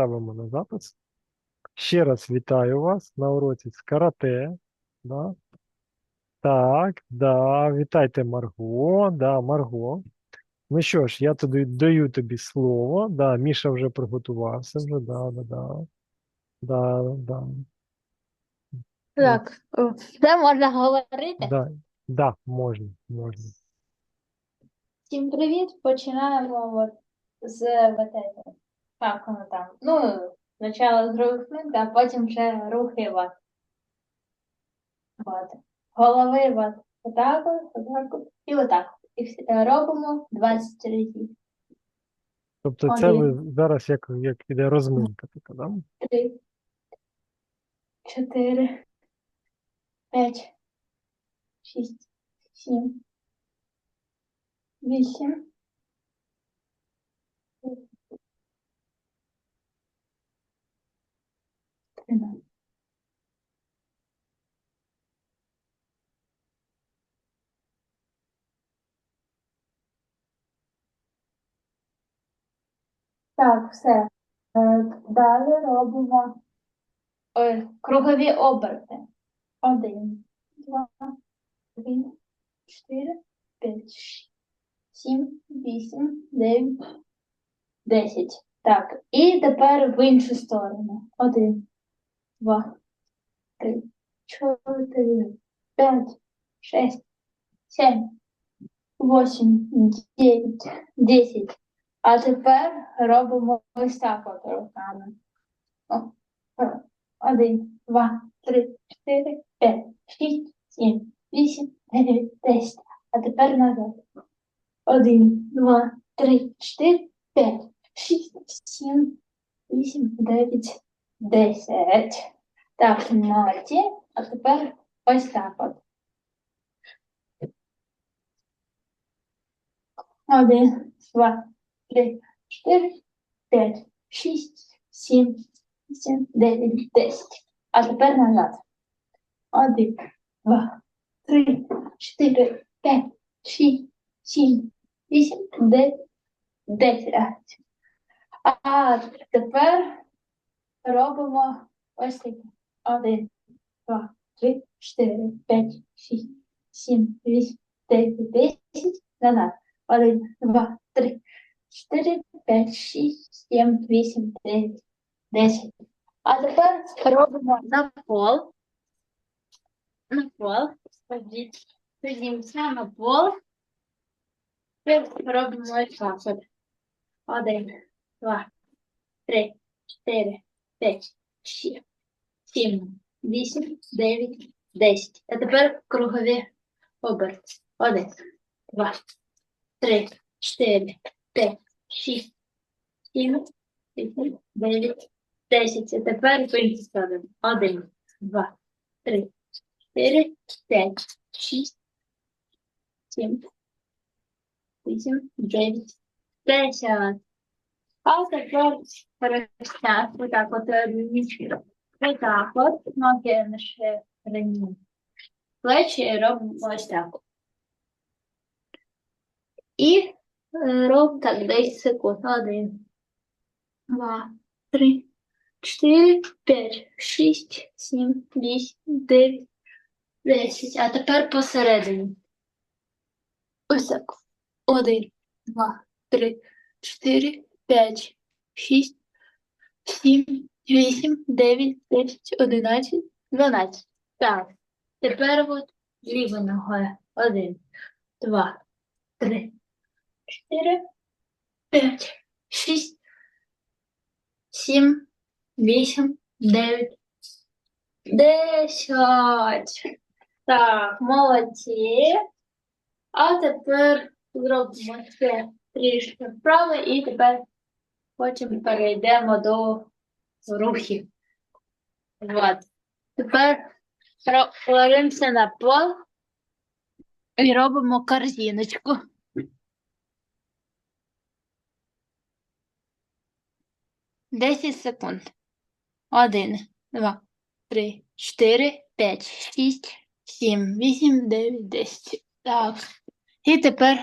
ставимо на запис. Ще раз вітаю вас на уроці з карате. Да? Так, да, вітайте Марго, да, Марго. Ну що ж, я тобі даю тобі слово. Да, Міша вже приготувався вже, да, да, да. Да, да, Так, це можна говорити. да, да, можна, можна. Всім привіт. Починаємо от з вот этого. Як воно там? Ну, спочатку з других ног, а потім вже рухи от. От. Голови от. Отак, отак, і отак. І всі- е, робимо 20 разів. Тобто це ви зараз як, як іде розминка така, да? Три, чотири, п'ять, шість, сім, вісім, тринадцять. Так, все. Е, Далі робимо ой, кругові оберти. Один, два, три, чотири, п'ять, сім, вісім, дев'ять, десять. Так, і тепер в іншу сторону. Один, два, три, чотири, п'ять, шість, сім, вісім, дев'ять, десять. А тепер робимо ось так руками. Е, Один, два, три, чотири, п'ять, шість, сім, вісім, дев'ять, десять. А тепер назад. Один, два, три, чотири, п'ять, шість, сім, вісім, дев'ять, десять. Так, молодці. А тепер ось так от. Один, два, три, чотири, п'ять, шість, сім, вісім, дев'ять, десять. А тепер назад. Один, два, три, чотири, п'ять, шість, сім, вісім, дев'ять, десять. А тепер робимо ось таке. Один, два, три, чотири, п'ять, шість, сім, вісім, дев'ять, десять. Назад. Один, два, три, чотири, п'ять, шість, сім, вісім, дев'ять, десять. А тепер робимо на пол. На пол. Садімося на пол. Робимо ось так. Один, два, три, чотири, п'ять, шість, сім, вісім, дев'ять, десять. А тепер кругові оберти. Один, два, три, чотири, п'ять, шість, сім, вісім, дев'ять, десять. А тепер в іншу сторону. Один, два, три, чотири, п'ять, шість, сім, вісім, дев'ять, десять. А тепер перестяг. Отак от одніше. Отак от. Ноги на ширині. Плечі робимо ось так. І е, робимо так 10 секунд. Один, два, три, чотири, п'ять, шість, сім, вісім, дев'ять, десять. А тепер посередині. Ось так. Один, два, три, чотири, п'ять, шість, сім, вісім, дев'ять, десять, одинадцять, дванадцять. Так. Тепер от лівою ногою. Один, два, три, чотири, п'ять, шість, сім, вісім, дев'ять, десять. Так, молодці. А тепер зробимо це трішки вправо і тепер потім перейдемо до рухів. От. Тепер ро- на пол і робимо корзиночку. Десять секунд. Один, два, три, чотири, п'ять, шість, сім, вісім, дев'ять, десять. Так. І тепер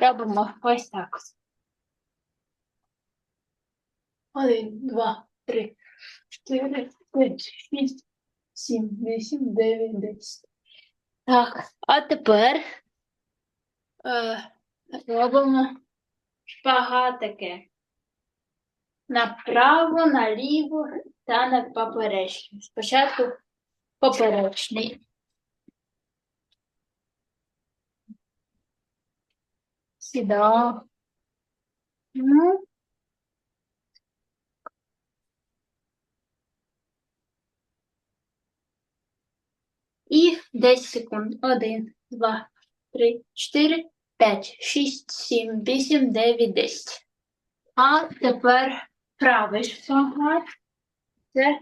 робимо ось так. 1, 2, 3, 4, 5, 6, 7, 8, 9, 10. Так, а тепер е, робимо шпагатики. Направо, наліво та на поперечні. Спочатку поперечний. Сідав. Ну, І 10 секунд. Один, два, три, чотири, п'ять, шість, сім, вісім, дев'ять, десять. А тепер правий шпагат. Це.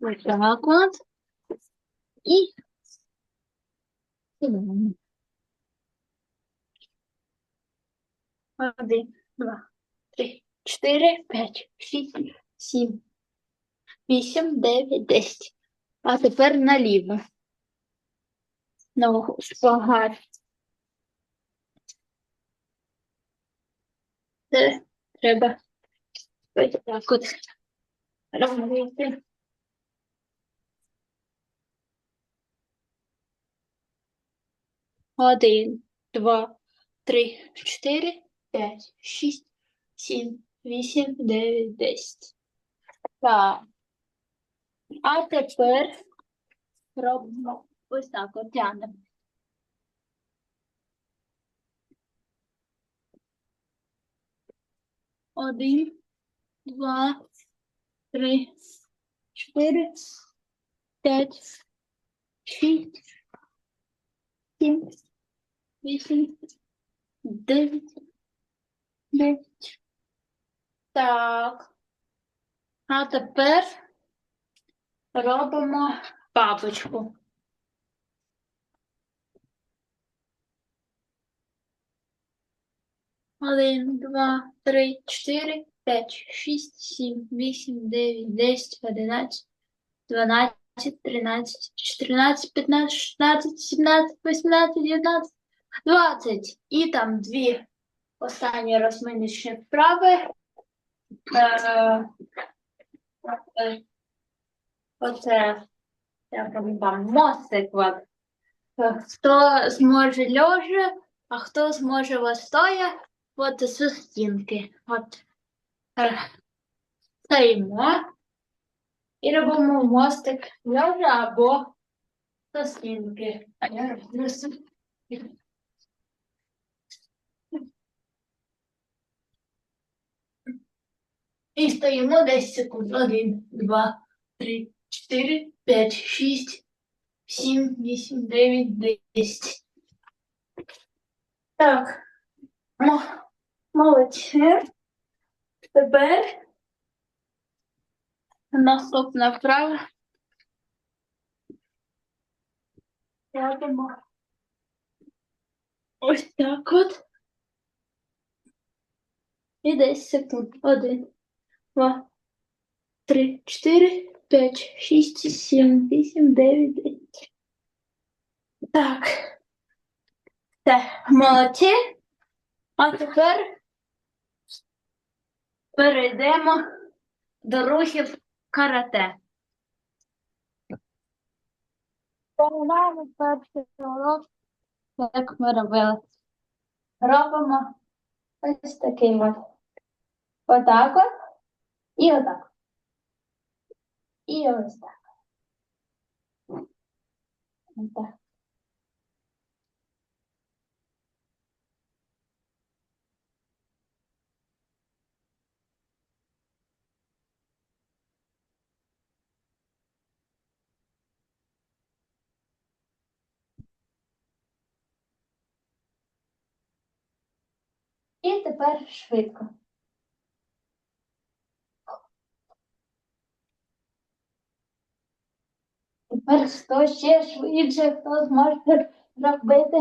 Ось. І. Один, два, три, чотири, п'ять, шість, сім, вісім, дев'ять, десять. А тепер наліво. Ногу шпагат. Це треба ось так от робити. Один, два, три, чотири, п'ять, шість, сім, вісім, дев'ять, десять. Так. А тепер робимо ось так от. Один, два, три, чотири, п'ять, шість, сім, вісім, дев'ять, дев'ять. Так. А тепер робимо папочку. Один, два, три, чотири, п'ять, шість, сім, вісім, дев'ять, десять, одинадцять, дванадцять, тринадцять, чотирнадцять, п'ятнадцять, шістнадцять, сімнадцять, вісімнадцять, дев'ятнадцять, двадцять. І там дві останні розминочні вправи. Оце, там мостик. Хто зможе лежа, а хто зможе вот стоя, от зі стінки. От е, стоїмо і робимо мостик лежа або зі стінки. А я роблю. І стоїмо 10 секунд. Один, два, три, чотири, п'ять, шість, сім, вісім, дев'ять, десять. Так. Мо- Молодці. Тепер наступна вправа. Робимо ось так от. І 10 секунд. Один, два, три, чотири, п'ять, шість, сім, вісім, дев'ять, десять. Так. Все, молодці. А тепер перейдемо до рухів карате. Погнали перший урок, як ми робили. Робимо ось такий от. Отак от. І отак. І ось так. Отак. І тепер швидко. Тепер хто ще швидше, хто зможе робити.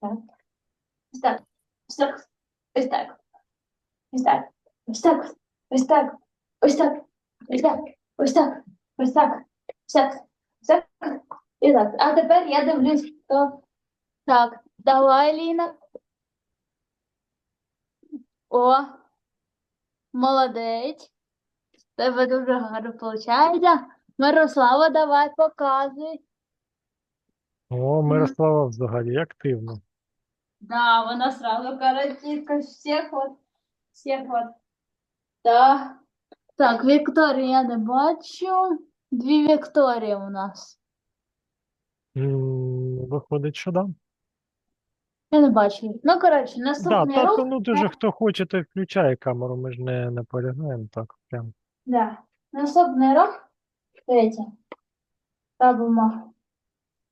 Так. Ось так. Так. Ось так. Ось так. Ось так. Ось так. Ось так. Ось так. Ось так. Ось так. Ось так. Ось так. І так. А тепер я дивлюсь, хто Так, давай, Ліна. О, молодець. Тебе дуже гарно виходить. Мирослава, давай показуй. О, Мирослава взагалі активно. Да, вона сразу каратитка всех вот, всех вот. Да. Так, Вікторію я не бачу. Дві Вікторії у нас. М, Виходить, що да. Я не бачу. Ну, коротше, Да, наступний так, рух. ну дуже хто хоче, той включає камеру, ми ж не наполягаємо так прям. Да. Наступний рух. Дивіться. Робимо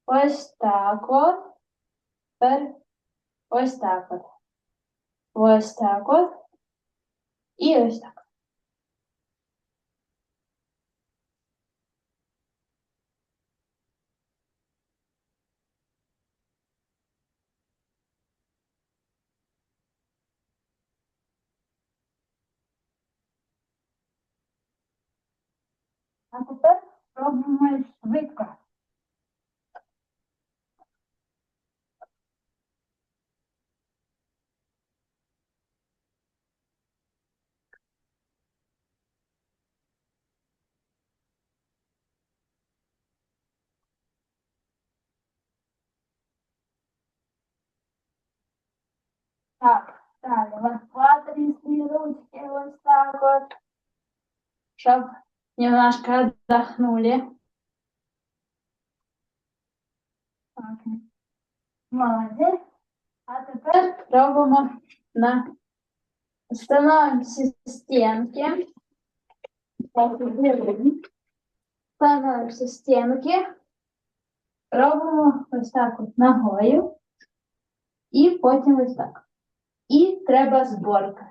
ось так от. Тепер ось так от. Ось так от. І ось так. А тепер робимо швидко. Так, далі. Розкладені свої ручки ось так от. Щоб немножко отдохнули. Так. Молодець. А тепер робимо на становимося стінки. Так, Становимося стінки. Робимо ось так от ногою. І потім ось так. І треба зборка.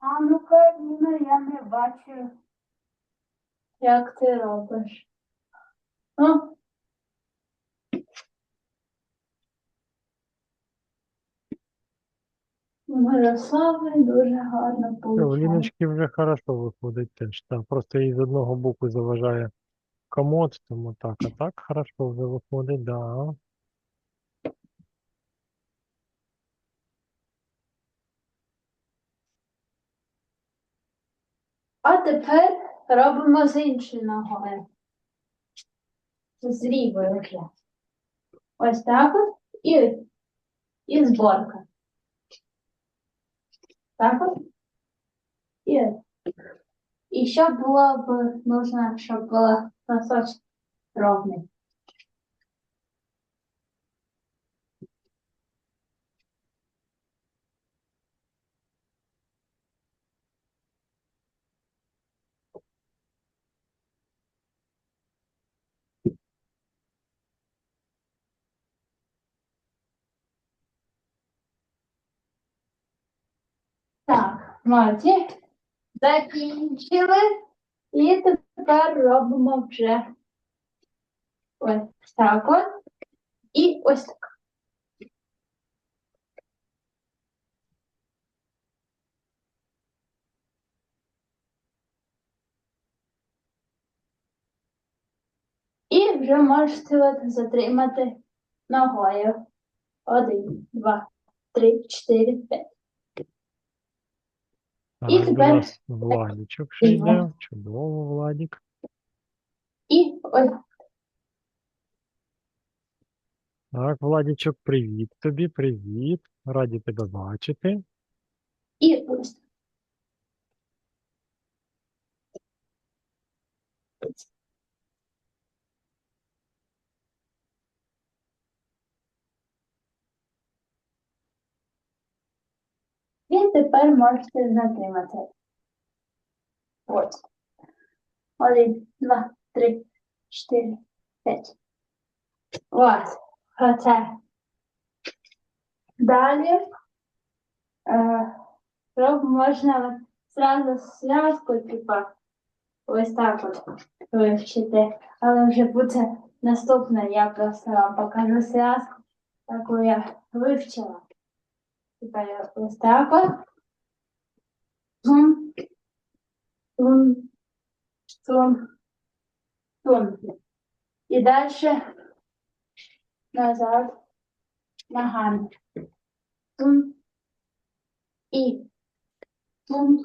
А ну-ка, Ніна, я не бачу. Як ти робиш? Ну, у дуже гарно У. Ліночки вже хорошо виходить теж. Там просто їй з одного боку заважає комод, тому так, а так хорошо вже виходить, да. А тепер робимо з іншою ногою. З лівої руки. Ось так от і, і зборка. Так от. І, і ще було б, нужно, щоб було носочок ровний. Так, молодці. Закінчили. І тепер робимо вже ось так от. І ось так. І вже можете от затримати ногою. Один, два, три, чотири, п'ять. І тепер нас Владічок ще йде. Чудово, Владік. І ось Так, Владічок, привіт тобі, привіт. Раді тебе бачити. і ось. І тепер можете затримати. Ось. Один, два, три, чотири, П'ять. Ось. Оце. Далі. Е, можна зразу зв'язку, типа, ось так от вивчити. Але вже буде наступне, я просто вам покажу зв'язку, яку я вивчила. Я ось. Тун, тун, тун. І далі назад ногами. Тун. И. Тун.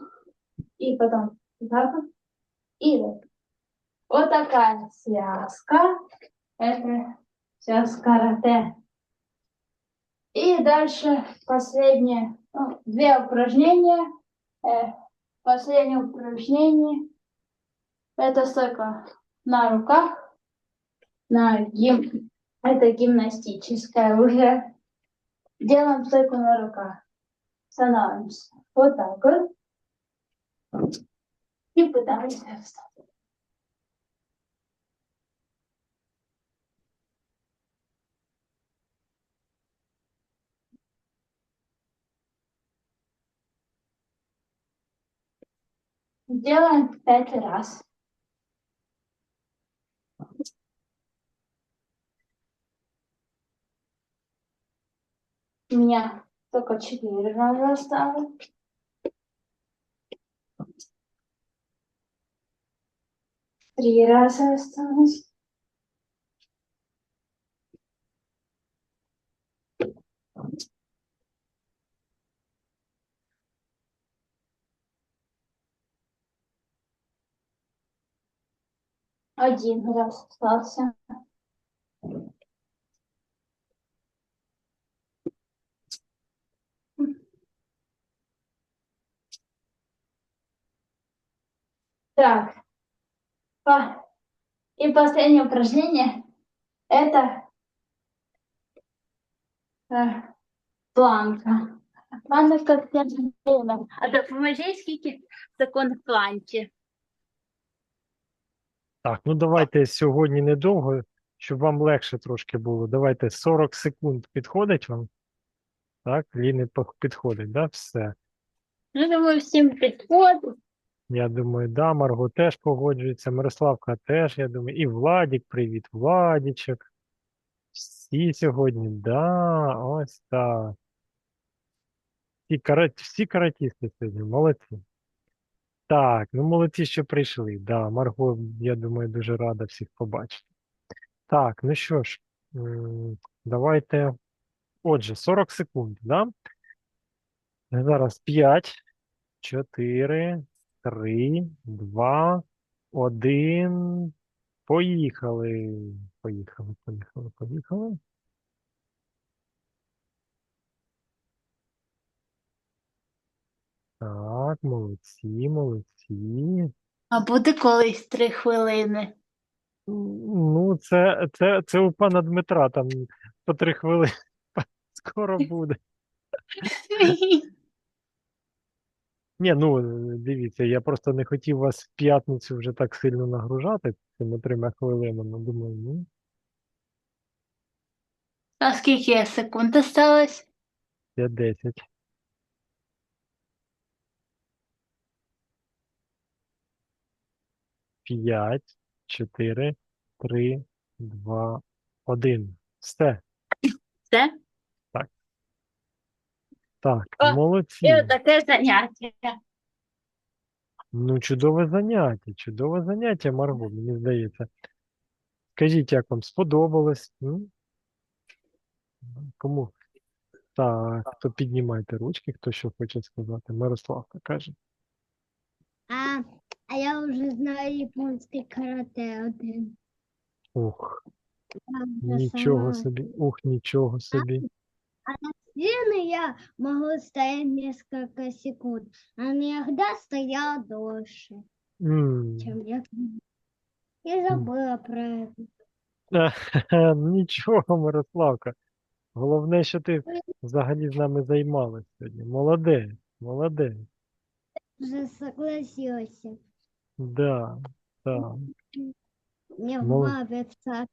Так вот. И вот. Вот такая связка. Это связка карате. И дальше последнее, ну, две упражнения. Э, последнее упражнение. Это стойка на руках, на гим... Это гимнастическая уже. Делаем стойку на руках. Становимся вот так вот. И пытаемся встать. Делаем пять раз. У меня только четыре раза осталось. Три раза осталось. Один раз остался. Так. И последнее упражнение это э, планка. Планка как время. А допоможи, скільки секунд в планці. Так, ну давайте сьогодні недовго, щоб вам легше трошки було. Давайте 40 секунд підходить вам. Так, Ліни підходить, да? Все. Ну, думаю, всім підходить. Я думаю, да, Марго теж погоджується, Мирославка теж, я думаю, і Владік, привіт, Владічок. Всі сьогодні, да, ось так. Всі, кара... всі каратісти сьогодні, молодці. Так, ну молодці, що прийшли. Да, Марго, я думаю, дуже рада всіх побачити. Так, ну що ж, давайте. Отже, 40 секунд, да? Зараз 5, 4, 3, 2, 1. Поїхали. Поїхали, поїхали, поїхали. Так, молодці, молодці. А буде колись три хвилини. Ну, це, це, це у пана Дмитра там по три хвилини скоро буде. Ні, ну дивіться, я просто не хотів вас в п'ятницю вже так сильно нагружати цими трьома хвилинами. Думаю, ну, А скільки секунд осталось? я 10. П'ять, чотири, три, два, один. Все. Все? Так, О, молодці. І таке заняття. Ну, чудове заняття, чудове заняття, Марго, мені здається. Скажіть, як вам сподобалось? М? Кому? Так, то піднімайте ручки, хто що хоче сказати. Мирославка каже. А, а я вже знаю японське карате один. Ух, Там же нічого сама. собі, ух, нічого собі. Стены я могу стоять несколько секунд, а иногда стояла дольше, М, чем я. Я забыла про это. Нічого, Мирославка. Головне, що ти взагалі з нами займалась сьогодні. Молодець, молодець. Уже согласился. Да, так. Мне Ну. нравится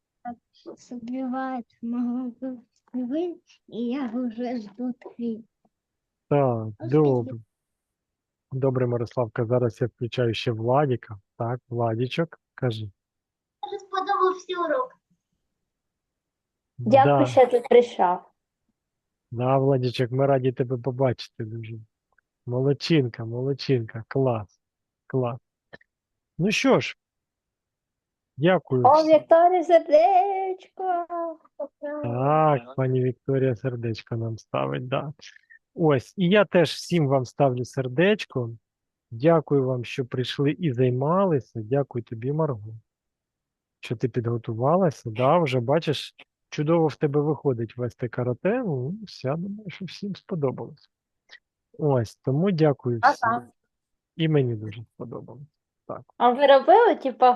согревает мою спины, и я уже жду твій. Так, Ось добре. Добре, Мирославка, зараз я включаю ще Владіка. Так, Владічок, кажи. Дуже сподобався урок. Дякую, Да, що ти прийшов. да, Владічок, ми раді тебе побачити дуже. Молодчинка, молодчинка, клас, клас. Ну що ж, дякую. О. Вікторія, сердечко. Так, пані Вікторія сердечко нам ставить, да. Ось, і я теж всім вам ставлю сердечко. Дякую вам, що прийшли і займалися. Дякую тобі, Марго, що ти підготувалася. Да, вже бачиш, чудово в тебе виходить вести карате. Ну, я думаю, що всім сподобалось. Ось, тому дякую всім. І мені дуже сподобалось. Так. А ви робили, типа,